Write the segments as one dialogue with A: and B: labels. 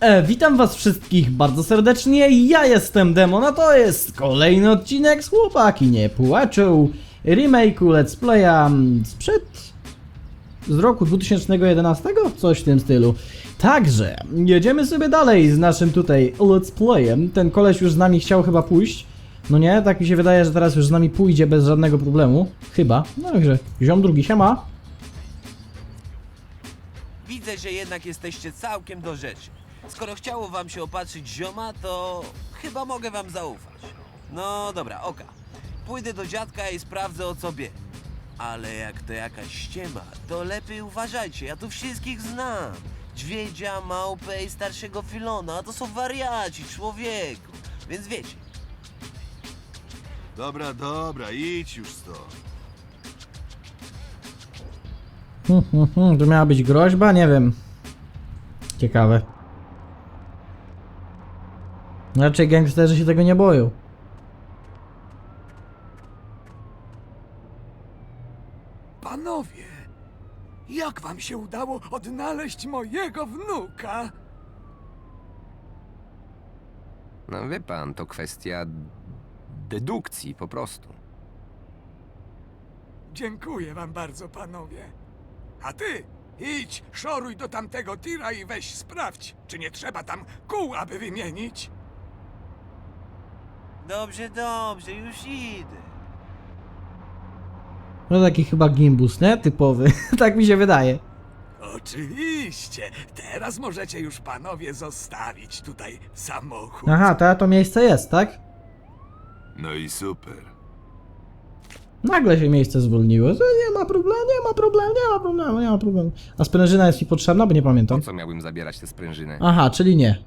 A: E, witam was wszystkich bardzo serdecznie, ja jestem Demon, a to jest kolejny odcinek z Chłopaki Nie Płaczą, remake'u Let's Playa sprzed... z roku 2011? Coś w tym stylu. Także, jedziemy sobie dalej z naszym tutaj Let's Playem, ten koleś już z nami chciał chyba pójść, no nie, tak mi się wydaje, że teraz już z nami pójdzie bez żadnego problemu, chyba, no także, ziom drugi, siema.
B: Widzę, że jednak jesteście całkiem do rzeczy. Skoro chciało wam się opatrzyć zioma, to chyba mogę wam zaufać. No dobra, oka. Pójdę do dziadka i sprawdzę o co bie. Ale jak to jakaś ściema, to lepiej uważajcie, ja tu wszystkich znam. Dźwiedzia, małpę i starszego Filona, to są wariaci, człowieku. Więc wiecie,
C: Dobra, dobra, idź już stąd.
A: Hmm, hmm, hmm, to miała być groźba? Nie wiem. Ciekawe. Raczej gangsterzy się tego nie boją.
D: Panowie, jak wam się udało odnaleźć mojego wnuka?
E: No wie pan, to kwestia dedukcji po prostu.
D: Dziękuję wam bardzo, panowie. A ty, idź, szoruj do tamtego tira i weź sprawdź, czy nie trzeba tam kół, aby wymienić.
B: Dobrze, dobrze, już idę.
A: No taki chyba gimbus, nie? Typowy. tak mi się wydaje.
D: Oczywiście, teraz możecie już panowie zostawić tutaj samochód.
A: Aha, to, to miejsce jest, tak?
C: No i super.
A: Nagle się miejsce zwolniło. To nie ma problemu, nie ma problemu, nie ma problemu, nie ma problemu. A sprężyna jest mi potrzebna, bo nie
E: Po
A: pamiętam.
E: co miałbym zabierać tę sprężynę?
A: Aha, czyli nie.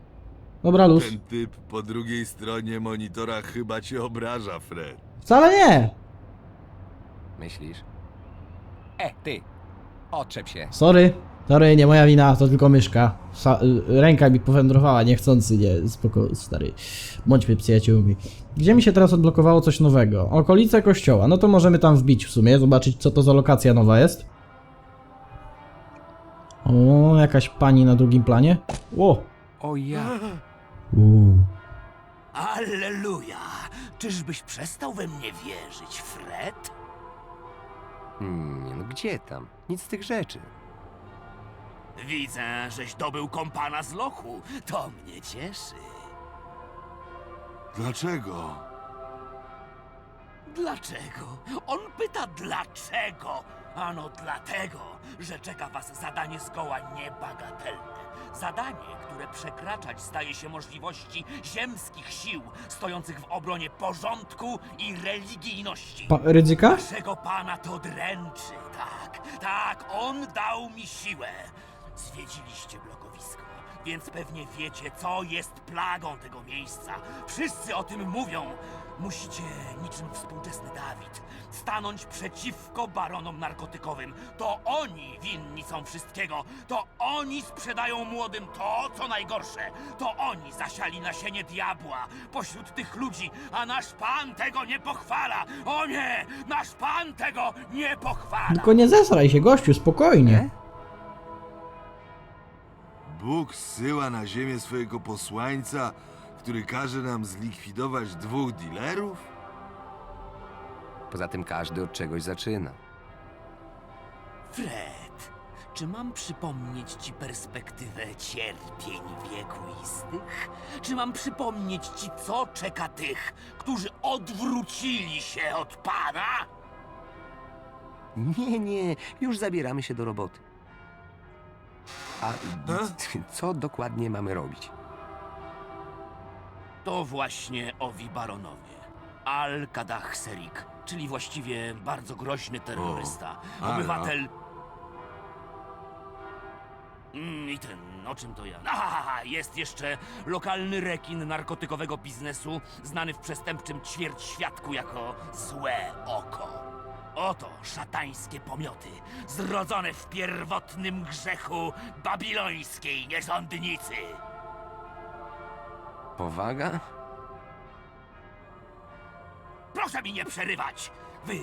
A: Dobra, luz.
C: Ten typ po drugiej stronie monitora chyba cię obraża, Fred.
A: Wcale nie!
E: Myślisz? E, ty! Oczep się.
A: Sorry. Sorry, nie moja wina, to tylko myszka. Sa y, ręka mi powędrowała, niechcący, nie, spoko, stary. Bądźmy przyjaciółmi. Gdzie mi się teraz odblokowało coś nowego? Okolice kościoła, no to możemy tam wbić w sumie, zobaczyć co to za lokacja nowa jest. O, jakaś pani na drugim planie. O!
E: O ja!
A: Uuu.
F: Alleluja! Czyżbyś przestał we mnie wierzyć, Fred?
E: Hmm, no gdzie tam? Nic z tych rzeczy.
F: Widzę, żeś dobył kompana z lochu. To mnie cieszy.
C: Dlaczego?
F: Dlaczego? On pyta dlaczego. Ano dlatego, że czeka was zadanie zgoła niebagatelne. Zadanie, które przekraczać staje się możliwości ziemskich sił stojących w obronie porządku i religijności.
A: Pa ryzyka?
F: Naszego pana to dręczy, tak, tak, on dał mi siłę. Zwiedziliście blokowisko, więc pewnie wiecie, co jest plagą tego miejsca. Wszyscy o tym mówią. Musicie, niczym współczesny Dawid, stanąć przeciwko baronom narkotykowym. To oni winni są wszystkiego. To oni sprzedają młodym to, co najgorsze. To oni zasiali nasienie diabła pośród tych ludzi, a nasz pan tego nie pochwala. O nie, nasz pan tego nie pochwala.
A: Tylko nie zesraj się, gościu, spokojnie.
C: Bóg zsyła na ziemię swojego posłańca, który każe nam zlikwidować dwóch dealerów?
E: Poza tym każdy od czegoś zaczyna.
F: Fred, czy mam przypomnieć ci perspektywę cierpień wiekuistych? Czy mam przypomnieć ci, co czeka tych, którzy odwrócili się od Pana?
E: Nie, nie, już zabieramy się do roboty. A co dokładnie mamy robić?
F: To właśnie owi baronowie. Al-Kadah Serik, czyli właściwie bardzo groźny terrorysta.
C: O,
F: Obywatel... Mm, I ten, o czym to ja? Aha, jest jeszcze lokalny rekin narkotykowego biznesu, znany w przestępczym ćwierćświadku jako Złe Oko. Oto szatańskie pomioty, zrodzone w pierwotnym grzechu babilońskiej nierządnicy.
E: Powaga?
F: Proszę mi nie przerywać! Wy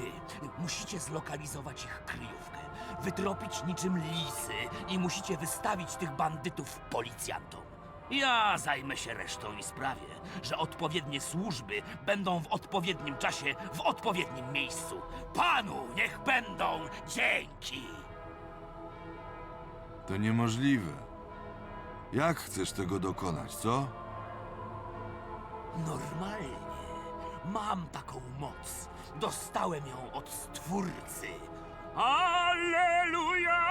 F: musicie zlokalizować ich kryjówkę, wytropić niczym lisy i musicie wystawić tych bandytów policjantom. Ja zajmę się resztą i sprawię, że odpowiednie służby będą w odpowiednim czasie, w odpowiednim miejscu. Panu niech będą dzięki!
C: To niemożliwe. Jak chcesz tego dokonać, co?
F: Normalnie. Mam taką moc. Dostałem ją od Stwórcy. Alleluja!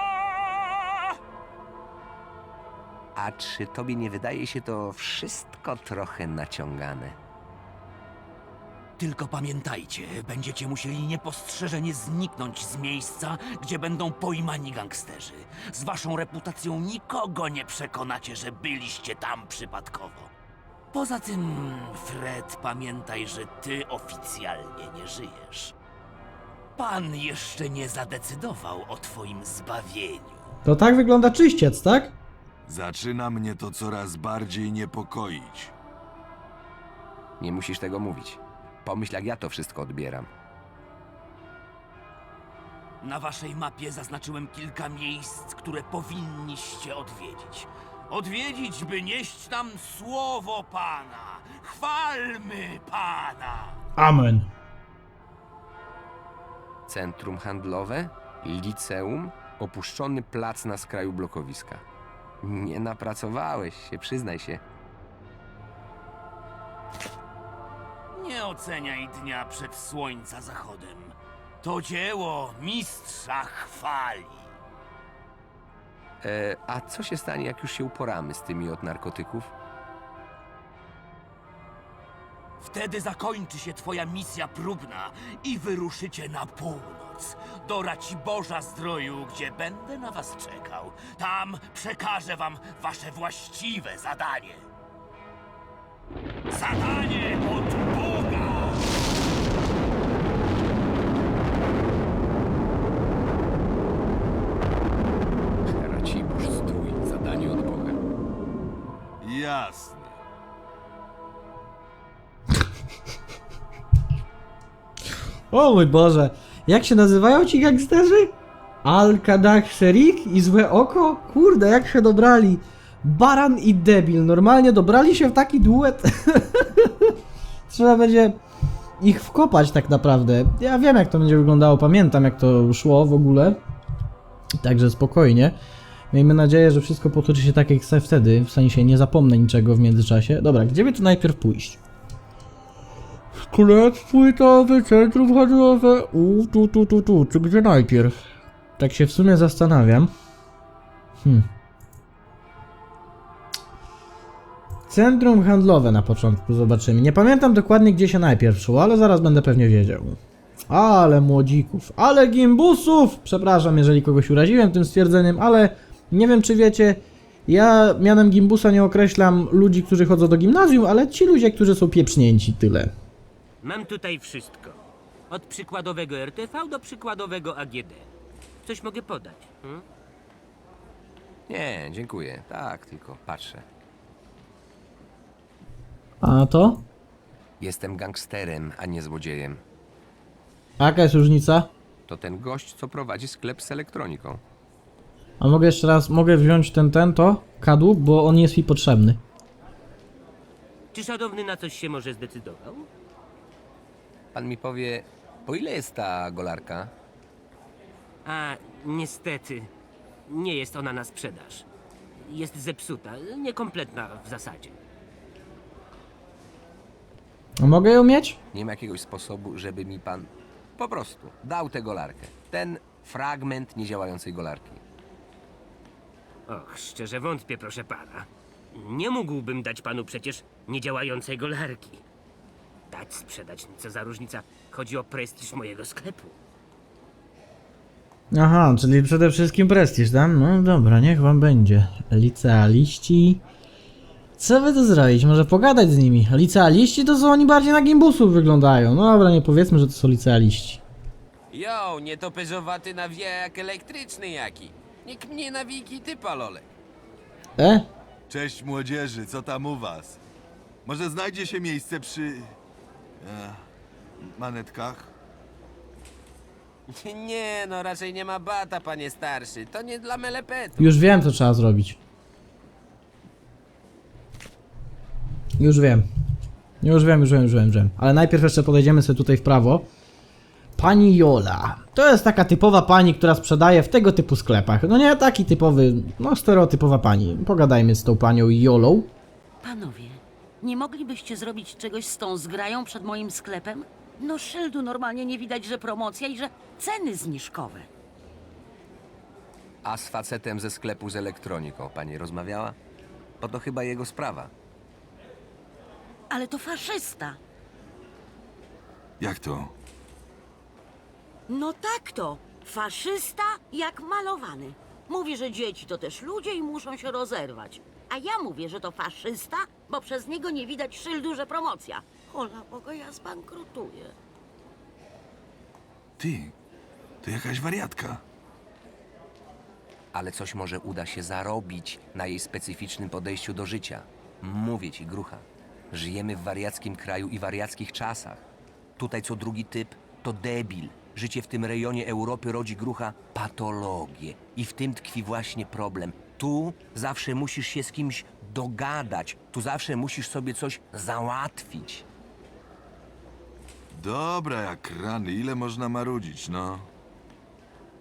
E: A czy tobie nie wydaje się to wszystko trochę naciągane?
F: Tylko pamiętajcie, będziecie musieli niepostrzeżenie zniknąć z miejsca, gdzie będą pojmani gangsterzy. Z waszą reputacją nikogo nie przekonacie, że byliście tam przypadkowo. Poza tym, Fred, pamiętaj, że ty oficjalnie nie żyjesz. Pan jeszcze nie zadecydował o twoim zbawieniu.
A: To tak wygląda czyściec, tak?
C: Zaczyna mnie to coraz bardziej niepokoić.
E: Nie musisz tego mówić. Pomyśl, jak ja to wszystko odbieram.
F: Na waszej mapie zaznaczyłem kilka miejsc, które powinniście odwiedzić. Odwiedzić, by nieść nam słowo Pana. Chwalmy Pana!
A: Amen.
E: Centrum handlowe, liceum, opuszczony plac na skraju blokowiska. Nie napracowałeś się, przyznaj się.
F: Nie oceniaj dnia przed słońca zachodem. To dzieło mistrza chwali.
E: E, a co się stanie, jak już się uporamy z tymi od narkotyków?
F: Wtedy zakończy się twoja misja próbna i wyruszycie na północ. Do Raciborza Zdroju, gdzie będę na was czekał. Tam przekażę wam wasze właściwe zadanie. Zadanie od Boga!
A: O mój Boże. Jak się nazywają ci gangsterzy? Al-Kadak Sherik i Złe Oko? Kurde, jak się dobrali. Baran i debil. Normalnie dobrali się w taki duet. Trzeba będzie ich wkopać tak naprawdę. Ja wiem jak to będzie wyglądało, pamiętam jak to szło w ogóle. Także spokojnie. Miejmy nadzieję, że wszystko potoczy się tak jak wtedy, w sensie nie zapomnę niczego w międzyczasie. Dobra, gdzie by tu najpierw pójść? Sklep płytowy, centrum handlowe. U, tu, tu, tu, tu. Czy gdzie najpierw? Tak się w sumie zastanawiam. Hmm. Centrum handlowe na początku zobaczymy. Nie pamiętam dokładnie gdzie się najpierw szło, ale zaraz będę pewnie wiedział. Ale młodzików, ale gimbusów! Przepraszam, jeżeli kogoś uraziłem tym stwierdzeniem, ale nie wiem czy wiecie, ja mianem gimbusa nie określam ludzi, którzy chodzą do gimnazjum, ale ci ludzie, którzy są pieprznięci, tyle.
G: Mam tutaj wszystko. Od przykładowego RTV do przykładowego AGD. Coś mogę podać. Hmm?
E: Nie, dziękuję. Tak, tylko patrzę.
A: A to?
E: Jestem gangsterem, a nie złodziejem.
A: A jaka jest różnica?
E: To ten gość, co prowadzi sklep z elektroniką.
A: A mogę jeszcze raz, mogę wziąć ten, ten, to? Kadłub, bo on jest mi potrzebny.
G: Czy szanowny na coś się może zdecydował?
E: Pan mi powie, po ile jest ta golarka?
G: A, niestety, nie jest ona na sprzedaż. Jest zepsuta, niekompletna w zasadzie.
A: A mogę ją mieć?
E: Nie ma jakiegoś sposobu, żeby mi pan po prostu dał tę golarkę. Ten fragment niedziałającej golarki.
G: Och, szczerze wątpię, proszę pana. Nie mógłbym dać panu przecież niedziałającej golarki. Dać, sprzedać, co za różnica. Chodzi o prestiż mojego sklepu.
A: Aha, czyli przede wszystkim prestiż, tak? No dobra, niech wam będzie. Licealiści. Co by tu zrobić? Może pogadać z nimi. Licealiści to są oni bardziej na gimbusów wyglądają. No dobra, nie powiedzmy, że to są licealiści.
H: Jo, nie to peżowaty nawija jak elektryczny jaki. Nikt mnie nawiki ty, palolek.
A: E?
C: Cześć młodzieży, co tam u was? Może znajdzie się miejsce przy... E, manetkach?
H: Nie, no raczej nie ma bata, panie starszy. To nie dla melepetu.
A: Już wiem, co trzeba zrobić. Już wiem. Już wiem, już wiem, już wiem, już wiem. Ale najpierw jeszcze podejdziemy sobie tutaj w prawo. Pani Jola. To jest taka typowa pani, która sprzedaje w tego typu sklepach. No nie taki typowy, no stereotypowa pani. Pogadajmy z tą panią Jolą.
I: Panowie, nie moglibyście zrobić czegoś z tą zgrają przed moim sklepem? No szyldu normalnie nie widać, że promocja i że ceny zniżkowe.
E: A z facetem ze sklepu z elektroniką pani rozmawiała? Bo to chyba jego sprawa.
I: Ale to faszysta.
C: Jak to?
I: No tak to. Faszysta jak malowany. Mówi, że dzieci to też ludzie i muszą się rozerwać. A ja mówię, że to faszysta, bo przez niego nie widać szyldu, że promocja. Hola Boga, ja zbankrutuję.
C: Ty, to jakaś wariatka.
E: Ale coś może uda się zarobić na jej specyficznym podejściu do życia. Mówię ci, grucha. Żyjemy w wariackim kraju i wariackich czasach. Tutaj co drugi typ to debil. Życie w tym rejonie Europy rodzi grucha patologię. I w tym tkwi właśnie problem. Tu zawsze musisz się z kimś dogadać. Tu zawsze musisz sobie coś załatwić.
C: Dobra, jak rany, ile można marudzić, no?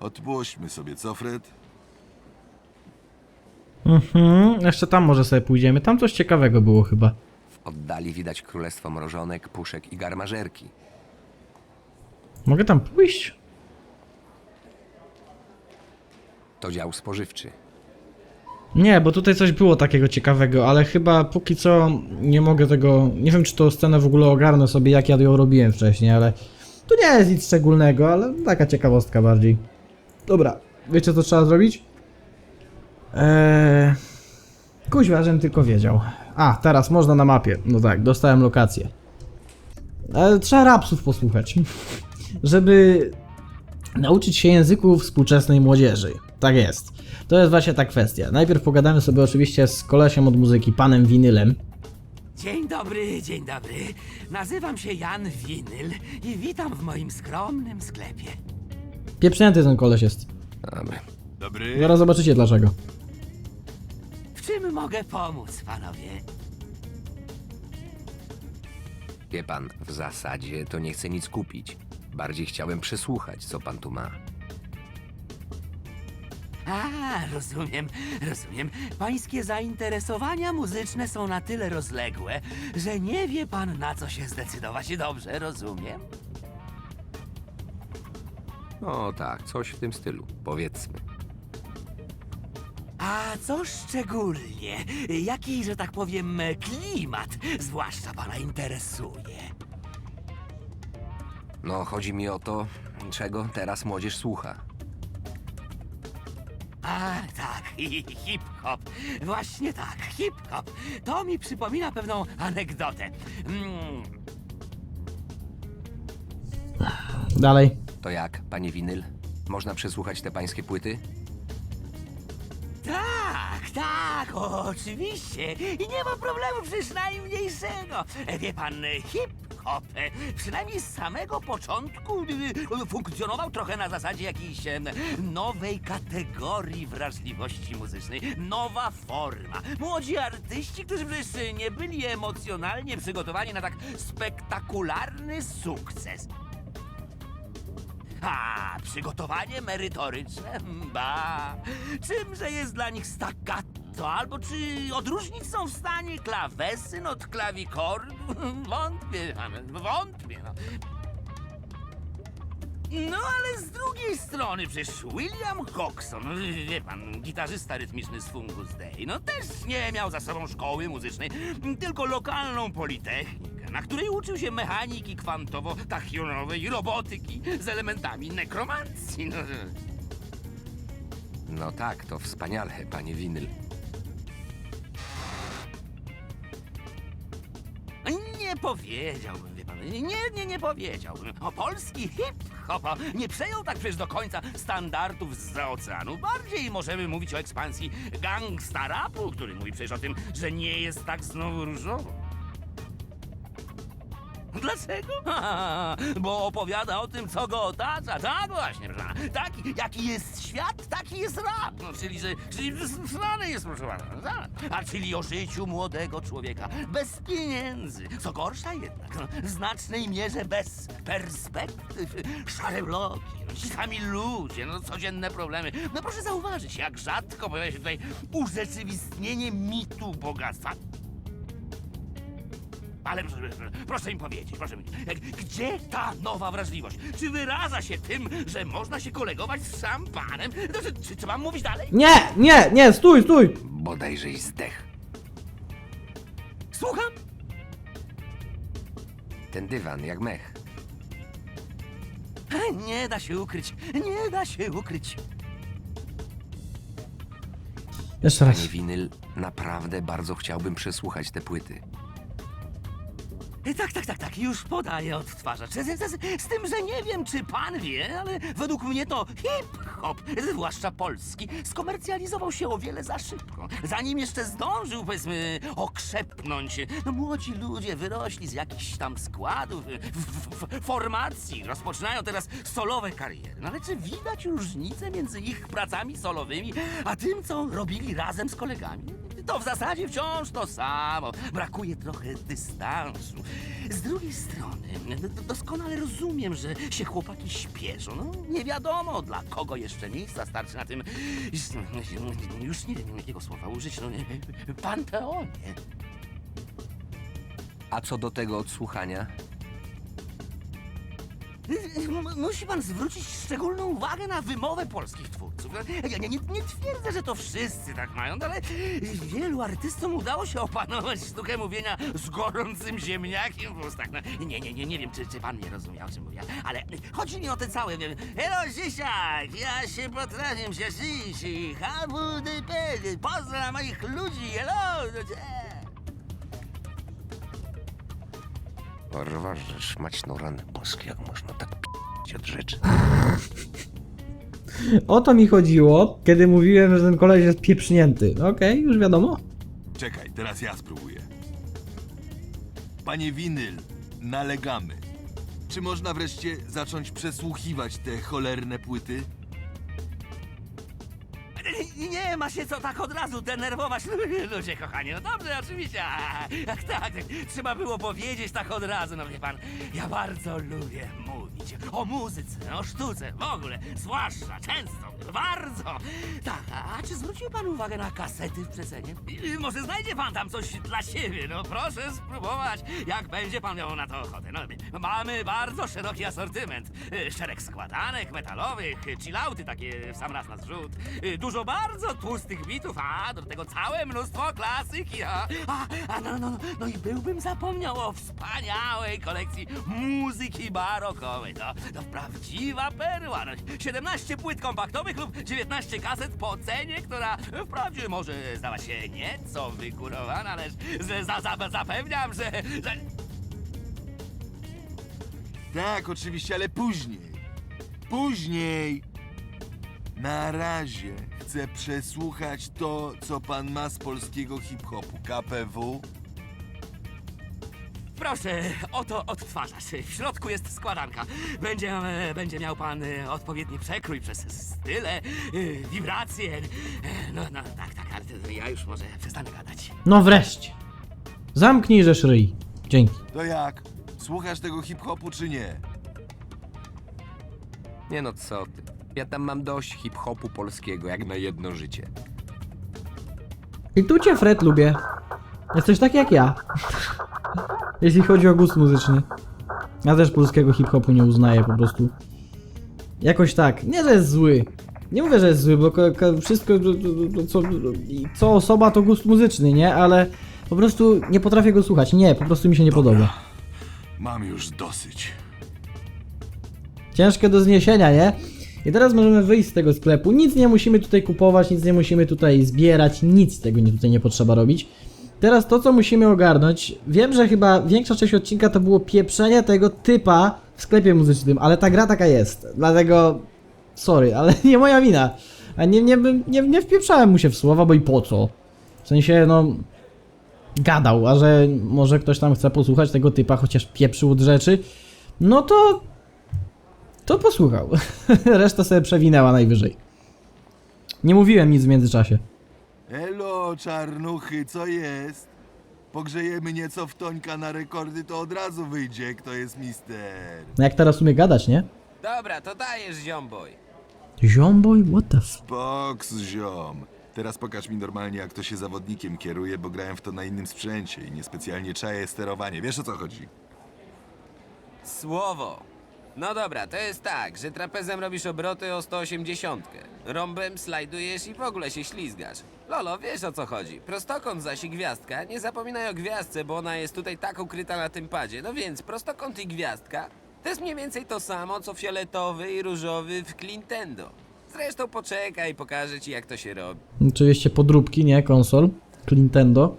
C: Odpuśćmy sobie, co Fred?
A: Mhm, jeszcze tam może sobie pójdziemy. Tam coś ciekawego było chyba.
E: W oddali widać królestwo mrożonek, puszek i garmażerki.
A: Mogę tam pójść?
E: To dział spożywczy.
A: Nie, bo tutaj coś było takiego ciekawego, ale chyba póki co nie mogę tego. Nie wiem, czy tą scenę w ogóle ogarnę sobie, jak ja ją robiłem wcześniej, ale to nie jest nic szczególnego, ale taka ciekawostka bardziej. Dobra, wiecie co trzeba zrobić? Eee. Kuźwa, żebym tylko wiedział. A, teraz można na mapie. No tak, dostałem lokację. Ale trzeba rapsów posłuchać. Żeby nauczyć się języków współczesnej młodzieży. Tak jest. To jest właśnie ta kwestia. Najpierw pogadamy sobie oczywiście z kolesiem od muzyki, panem Winylem.
F: Dzień dobry, dzień dobry. Nazywam się Jan Winyl i witam w moim skromnym sklepie.
A: Pieprznięty ten koleś jest.
E: Dobra.
C: Dobry.
A: Zaraz zobaczycie dlaczego.
F: W czym mogę pomóc, panowie?
E: Wie pan, w zasadzie to nie chcę nic kupić. Bardziej chciałem przesłuchać, co pan tu ma.
F: A, rozumiem, rozumiem. Pańskie zainteresowania muzyczne są na tyle rozległe, że nie wie pan na co się zdecydować. Dobrze, rozumiem.
E: No tak, coś w tym stylu, powiedzmy.
F: A co szczególnie? Jaki, że tak powiem, klimat zwłaszcza pana interesuje?
E: No, chodzi mi o to, czego teraz młodzież słucha.
F: A, tak, hip-hop. Właśnie tak, hip-hop. To mi przypomina pewną anegdotę. Mm,
A: Dalej.
E: To jak, panie Winyl? Można przesłuchać te pańskie płyty?
F: tak, tak, oczywiście. I nie ma problemu przecież najmniejszego. Wie pan, e, e, przynajmniej z samego początku e, funkcjonował trochę na zasadzie jakiejś nowej kategorii wrażliwości muzycznej. Nowa forma. Młodzi artyści, którzy przecież nie byli emocjonalnie przygotowani na tak spektakularny sukces. A, przygotowanie merytoryczne? Ba, czymże jest dla nich staccato? Albo czy odróżnić są w stanie klawesyn od klawikordu? Wątpię, wątpię, no. No ale z drugiej strony przecież William Coxon, wie pan, gitarzysta rytmiczny z Fungus Day, no też nie miał za sobą szkoły muzycznej, tylko lokalną politechnikę, na której uczył się mechaniki kwantowo-tachionowej robotyki z elementami nekromancji. No.
E: No tak, to wspaniale, panie Winyl.
F: Powiedziałbym, wie pan, nie, nie, nie powiedziałbym. O polski hip-hop nie przejął tak przecież do końca standardów z oceanu. Bardziej możemy mówić o ekspansji gangsta rapu, który mówi przecież o tym, że nie jest tak znowu różowo. Dlaczego? Ha, bo opowiada o tym, co go otacza. Tak właśnie, proszę. Taki, jaki jest świat, taki jest rap. No, czyli, że czyli znany jest, proszę pana. tak. A czyli o życiu młodego człowieka. Bez pieniędzy. Co gorsza jednak, no, w znacznej mierze bez perspektyw. Szare bloki, no, ci sami ludzie, no, codzienne problemy. No proszę zauważyć, jak rzadko pojawia się tutaj urzeczywistnienie mitu bogactwa. Ale proszę, mi powiedzieć, proszę mi, gdzie ta nowa wrażliwość? Czy wyraża się tym, że można się kolegować z szampanem? No, czy, czy, czy mam mówić dalej?
A: Nie, nie, nie, stój, stój!
E: Bodajże i zdech.
F: Słucham?
E: Ten dywan jak mech.
F: Nie da się ukryć, nie da się ukryć.
A: Jeszcze raz.
E: Panie Winyl, naprawdę bardzo chciałbym przesłuchać te płyty.
F: Tak, tak, tak, tak, już podaję odtwarzacz. Z, z, z, z tym, że nie wiem, czy pan wie, ale według mnie to hip-hop, zwłaszcza polski, skomercjalizował się o wiele za szybko. Zanim jeszcze zdążył, powiedzmy, okrzepnąć. No, młodzi ludzie wyrośli z jakichś tam składów, w, w, w, formacji, rozpoczynają teraz solowe kariery. No ale czy widać różnicę między ich pracami solowymi, a tym, co robili razem z kolegami? To w zasadzie wciąż to samo. Brakuje trochę dystansu. Z drugiej strony, doskonale rozumiem, że się chłopaki śpieszą. No, nie wiadomo, dla kogo jeszcze miejsca starczy na tym. Już nie wiem, jakiego słowa użyć. No, nie, panteonie.
E: A co do tego odsłuchania?
F: Musi pan zwrócić szczególną uwagę na wymowę polskich twórców. Ja nie, nie, nie twierdzę, że to wszyscy tak mają, ale wielu artystom udało się opanować sztukę mówienia z gorącym ziemniakiem w ustach. No, nie, nie, nie, nie wiem, czy, czy pan nie rozumie, o czym mówię, ale chodzi mi o te całe... Hello, Zisiak, ja się potrafię się Zisi, HWDP, pozdra moich ludzi, hello, no.
E: Porwa, że szmaćną ranę boskie, jak można tak p***ć od rzeczy.
A: O to mi chodziło, kiedy mówiłem, że ten koleś jest pieprznięty. No Okej, już wiadomo.
C: Czekaj, teraz ja spróbuję. Panie Winyl, nalegamy. Czy można wreszcie zacząć przesłuchiwać te cholerne płyty?
F: Nie, nie ma się co tak od razu denerwować, ludzie kochani. No dobrze, oczywiście. Tak, tak, trzeba było powiedzieć tak od razu, no wie pan. Ja bardzo lubię mówić o muzyce, o sztuce, w ogóle, zwłaszcza, często, bardzo. Tak, a czy zwrócił pan uwagę na kasety w przecenie? Może znajdzie pan tam coś dla siebie, no proszę spróbować, jak będzie pan miał na to ochotę. No, mamy bardzo szeroki asortyment. Y, Szereg składanek metalowych, y, chillauty takie w sam raz na zrzut, y, dużo bardzo tłustych bitów, a do tego całe mnóstwo klasyki. A, a, a no, no, no i byłbym zapomniał o wspaniałej kolekcji muzyki barokowej. To, to prawdziwa perła. No, 17 płyt kompaktowych lub 19 kaset po cenie, która wprawdzie może zdawać się nieco wygórowana, lecz że za, za, zapewniam, że, że
C: Tak, oczywiście, ale później. Później. Na razie chcę przesłuchać to, co pan ma z polskiego hip-hopu. KPW.
F: Proszę, oto odtwarzacz. W środku jest składanka. Będzie, e, będzie miał pan e, odpowiedni przekrój przez style, e, wibracje. E, No, no, tak, tak, ale to ja już może przestanę gadać.
A: No wreszcie. Zamknij rzesz ryj. Dzięki.
C: To jak? Słuchasz tego hip-hopu czy nie?
E: Nie no co ty. Ja tam mam dość hip-hopu polskiego, jak na jedno życie.
A: I tu cię, Fred, lubię. Jesteś taki jak ja. Jeśli chodzi o gust muzyczny. Ja też polskiego hip-hopu nie uznaję po prostu. Jakoś tak. Nie, że jest zły. Nie mówię, że jest zły, bo ko- ko- wszystko, co, co osoba to gust muzyczny, nie? Ale po prostu nie potrafię go słuchać. Nie, po prostu mi się nie podoba.
C: Mam już dosyć.
A: Ciężkie do zniesienia, nie? I teraz możemy wyjść z tego sklepu. Nic nie musimy tutaj kupować, nic nie musimy tutaj zbierać, nic tego nie, tutaj nie potrzeba robić. Teraz to, co musimy ogarnąć. Wiem, że chyba większa część odcinka to było pieprzenie tego typa w sklepie muzycznym, ale ta gra taka jest. Dlatego. Sorry, ale nie moja wina. A nie, nie, nie, nie wpieprzałem mu się w słowa, bo i po co? W sensie, no. gadał, a że może ktoś tam chce posłuchać tego typa, chociaż pieprzył od rzeczy, no to to posłuchał. Reszta sobie przewinęła najwyżej. Nie mówiłem nic w międzyczasie.
C: Elo, czarnuchy, co jest? Pogrzejemy nieco w Tońka na rekordy, to od razu wyjdzie, kto jest mister.
A: No jak teraz umie gadać, nie?
H: Dobra, to dajesz, ziomboj.
A: Ziomboj, what the f...
C: Boks, ziom. Teraz pokaż mi normalnie, jak to się zawodnikiem kieruje, bo grałem w to na innym sprzęcie i niespecjalnie czaję sterowanie. Wiesz o co chodzi?
H: Słowo. No dobra, to jest tak, że trapezem robisz obroty o 180. Rąbem slajdujesz i w ogóle się ślizgasz. Lolo, wiesz o co chodzi. Prostokąt zaś i gwiazdka. Nie zapominaj o gwiazdce, bo ona jest tutaj tak ukryta na tym padzie. No więc prostokąt i gwiazdka to jest mniej więcej to samo, co fioletowy i różowy w Clintendo. Zresztą poczekaj, pokażę ci jak to się robi.
A: Oczywiście podróbki, nie? Konsol. Nintendo.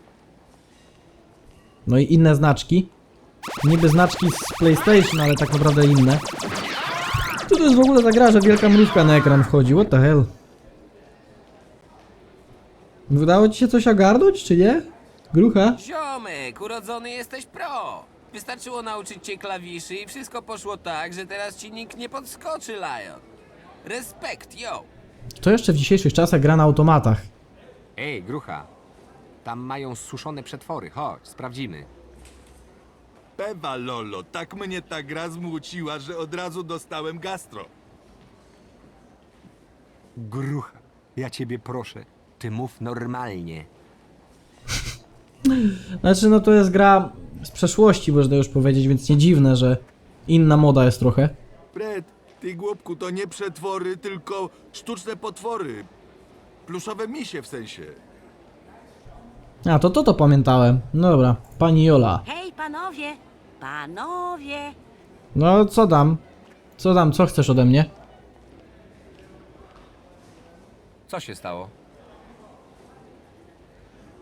A: No i inne znaczki. Niby znaczki z PlayStation, ale tak naprawdę inne. Co to jest w ogóle za gra, że wielka mrówka na ekran wchodzi? What the hell? Udało ci się coś ogarnąć, czy nie? Grucha?
H: Ziomek, urodzony jesteś pro. Wystarczyło nauczyć cię klawiszy i wszystko poszło tak, że teraz ci nikt nie podskoczy, Lion. Respekt, yo!
A: To jeszcze w dzisiejszych czasach gra na automatach.
E: Ej, grucha. Tam mają suszone przetwory. Chodź, sprawdzimy.
C: Pewa Lolo, tak mnie ta gra zmuciła, że od razu dostałem gastro.
E: Grucha, ja ciebie proszę. Ty mów normalnie.
A: Znaczy, no to jest gra z przeszłości, można już powiedzieć, więc nie dziwne, że inna moda jest trochę.
C: Fred, ty głupku, to nie przetwory, tylko sztuczne potwory. Pluszowe misie w sensie.
A: A, to to to pamiętałem. No dobra, pani Jola.
I: Hej, panowie! Panowie!
A: No, co dam? Co dam? Co chcesz ode mnie?
E: Co się stało?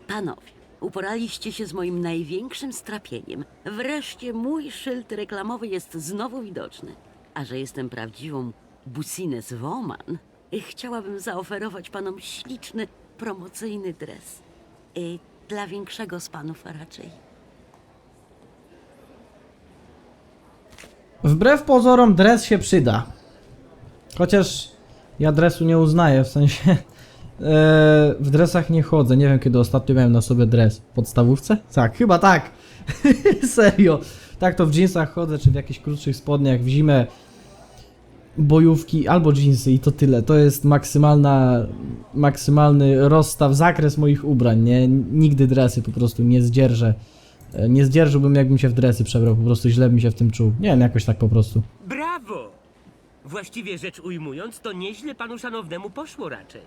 I: Panowie, uporaliście się z moim największym strapieniem. Wreszcie mój szyld reklamowy jest znowu widoczny. A że jestem prawdziwą Busines Woman, chciałabym zaoferować panom śliczny, promocyjny dres. Y, dla większego z panów raczej.
A: Wbrew pozorom dres się przyda. Chociaż ja dresu nie uznaję, w sensie e, w dresach nie chodzę. Nie wiem kiedy ostatnio miałem na sobie dres. W podstawówce? Tak, chyba tak. Serio. Tak to w jeansach chodzę, czy w jakichś krótszych spodniach w zimę. Bojówki albo jeansy i to tyle. To jest maksymalna, maksymalny rozstaw, zakres moich ubrań, nie? Nigdy dresy po prostu nie zdzierżę. Nie zdzierżyłbym jakbym się w dresy przebrał, po prostu źle bym się w tym czuł. Nie wiem, jakoś tak po prostu.
G: Brawo! Właściwie rzecz ujmując, to nieźle panu szanownemu poszło raczej.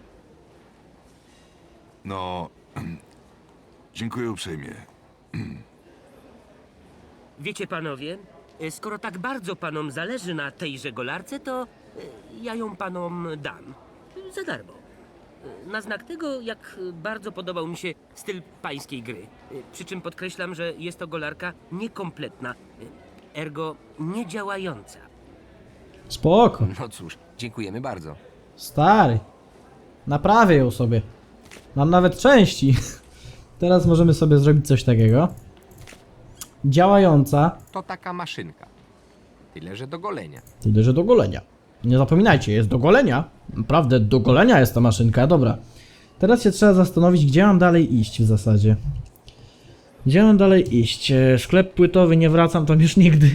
C: No, dziękuję uprzejmie.
G: Wiecie panowie, e, skoro tak bardzo panom zależy na tejże golarce, to e, ja ją panom dam. Za darmo. Na znak tego, jak bardzo podobał mi się styl pańskiej gry. Przy czym podkreślam, że jest to golarka niekompletna, ergo niedziałająca.
A: Spoko.
E: No cóż, dziękujemy bardzo.
A: Stary. Naprawię ją sobie. Mam nawet części. Teraz możemy sobie zrobić coś takiego. Działająca.
E: To taka maszynka. Tyle, że do golenia.
A: Tyle, że do golenia. Nie zapominajcie, jest do golenia. Naprawdę, do golenia jest ta maszynka. Dobra. Teraz się trzeba zastanowić, gdzie mam dalej iść w zasadzie. Gdzie mam dalej iść? E, Sklep płytowy, nie wracam tam już nigdy.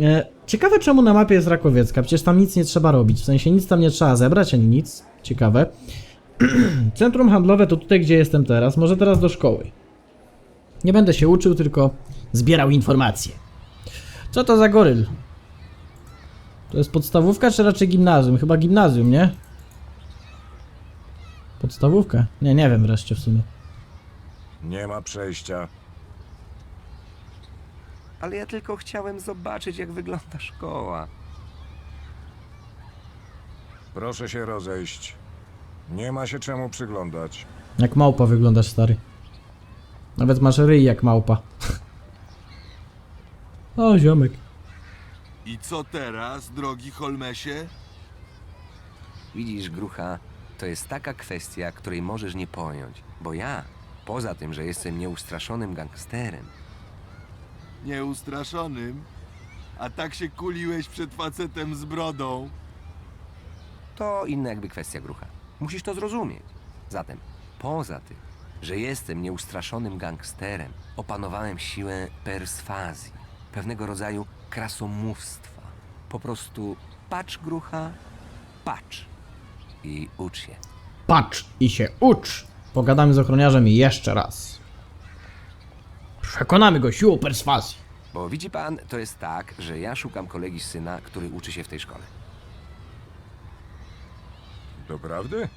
A: E, Ciekawe czemu na mapie jest Rakowiecka, przecież tam nic nie trzeba robić, w sensie nic tam nie trzeba zebrać, ani nic. Ciekawe. Centrum handlowe to tutaj, gdzie jestem teraz, może teraz do szkoły. Nie będę się uczył, tylko zbierał informacje. Co to za goryl? To jest podstawówka, czy raczej gimnazjum? Chyba gimnazjum, nie? Podstawówka? Nie, nie wiem wreszcie w sumie.
J: Nie ma przejścia.
E: Ale ja tylko chciałem zobaczyć, jak wygląda szkoła.
J: Proszę się rozejść. Nie ma się czemu przyglądać.
A: Jak małpa wyglądasz, stary. Nawet masz ryj jak małpa. o, ziomek.
C: I co teraz, drogi Holmesie?
E: Widzisz, grucha, to jest taka kwestia, której możesz nie pojąć. Bo ja Poza tym, że jestem nieustraszonym gangsterem,
C: Nieustraszonym. A tak się kuliłeś przed facetem z brodą.
E: to inna jakby kwestia grucha. Musisz to zrozumieć. Zatem, poza tym, że jestem nieustraszonym gangsterem, opanowałem siłę perswazji, pewnego rodzaju krasomówstwa. Po prostu patrz grucha, patrz i ucz się.
A: Patrz i się ucz. Pogadamy z ochroniarzem jeszcze raz. Przekonamy go siłą perswazji.
E: Bo widzi pan, to jest tak, że ja szukam kolegi syna, który uczy się w tej szkole.
J: Doprawdy?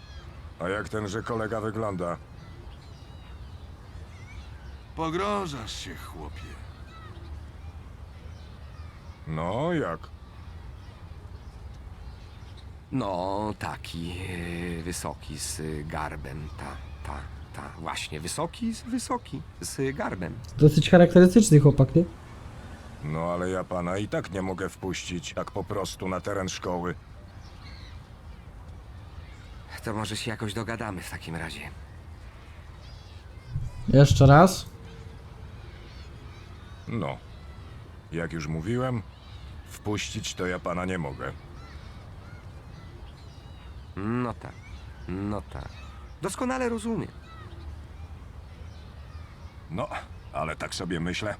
J: A jak tenże kolega wygląda?
C: Pogrążasz się, chłopie.
J: No, jak?
E: No, taki e, wysoki z garbem, ta, ta, ta, właśnie, wysoki, z wysoki, z garbem.
A: Dosyć charakterystyczny chłopak, nie?
J: No, ale ja pana i tak nie mogę wpuścić tak po prostu na teren szkoły.
E: To może się jakoś dogadamy w takim razie.
A: Jeszcze raz.
J: No. Jak już mówiłem, wpuścić to ja pana nie mogę.
E: No tak, no tak. Doskonale rozumiem.
J: No, ale tak sobie myślę,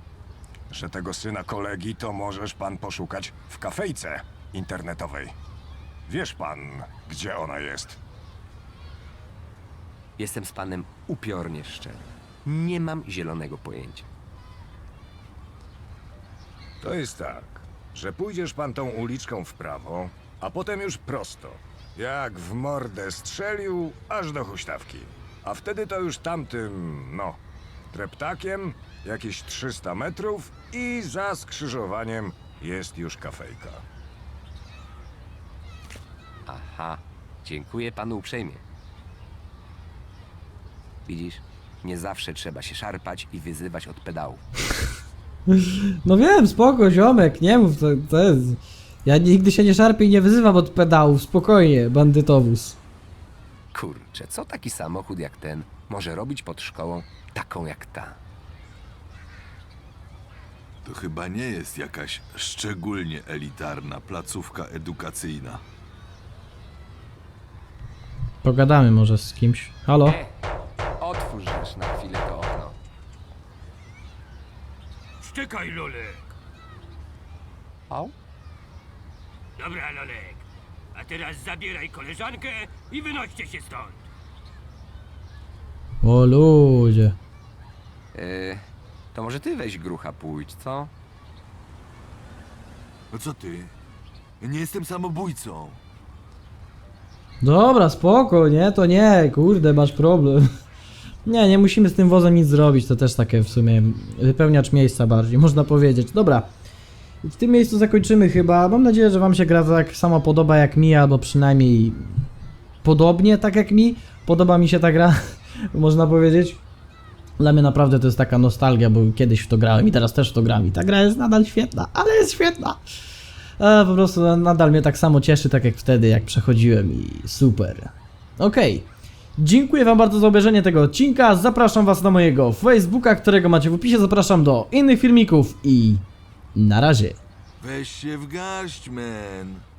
J: że tego syna kolegi to możesz pan poszukać w kafejce internetowej. Wiesz pan, gdzie ona jest?
E: Jestem z panem upiornie szczery. Nie mam zielonego pojęcia.
J: To jest tak, że pójdziesz pan tą uliczką w prawo, a potem już prosto. Jak w mordę strzelił, aż do huśtawki. A wtedy to już tamtym, no, treptakiem, jakieś 300 metrów i za skrzyżowaniem jest już kafejka.
E: Aha, dziękuję panu uprzejmie. Widzisz, nie zawsze trzeba się szarpać i wyzywać od pedału.
A: No wiem, spoko, ziomek, nie mów, to, to jest... Ja nigdy się nie szarpię i nie wyzywam od pedałów, spokojnie, bandytowóz.
E: Kurczę, co taki samochód jak ten może robić pod szkołą taką jak ta?
C: To chyba nie jest jakaś szczególnie elitarna placówka edukacyjna.
A: Pogadamy może z kimś. Halo?
E: E, otwórz rzecz na
F: Szczekaj, Lolek.
E: Au?
F: Dobra, Lolek. A teraz zabieraj koleżankę i wynoście się stąd.
A: O ludzie.
E: E, to może ty weź grucha pójdź, co?
C: No co ty? Ja nie jestem samobójcą.
A: Dobra, spoko, nie, to nie, kurde, masz problem. Nie, nie musimy z tym wozem nic zrobić, to też takie w sumie wypełniacz miejsca bardziej, można powiedzieć. Dobra, w tym miejscu zakończymy chyba. Mam nadzieję, że wam się gra tak samo podoba jak mi, albo przynajmniej podobnie tak jak mi. Podoba mi się ta gra, można powiedzieć. Dla mnie naprawdę to jest taka nostalgia, bo kiedyś w to grałem i teraz też w to gram i ta gra jest nadal świetna, ale jest świetna. E, po prostu nadal mnie tak samo cieszy, tak jak wtedy, jak przechodziłem i super. Okej. Dziękuję wam bardzo za obejrzenie tego odcinka. Zapraszam was na mojego Facebooka, którego macie w opisie. Zapraszam do innych filmików i na razie.
C: Weź się w garść, man.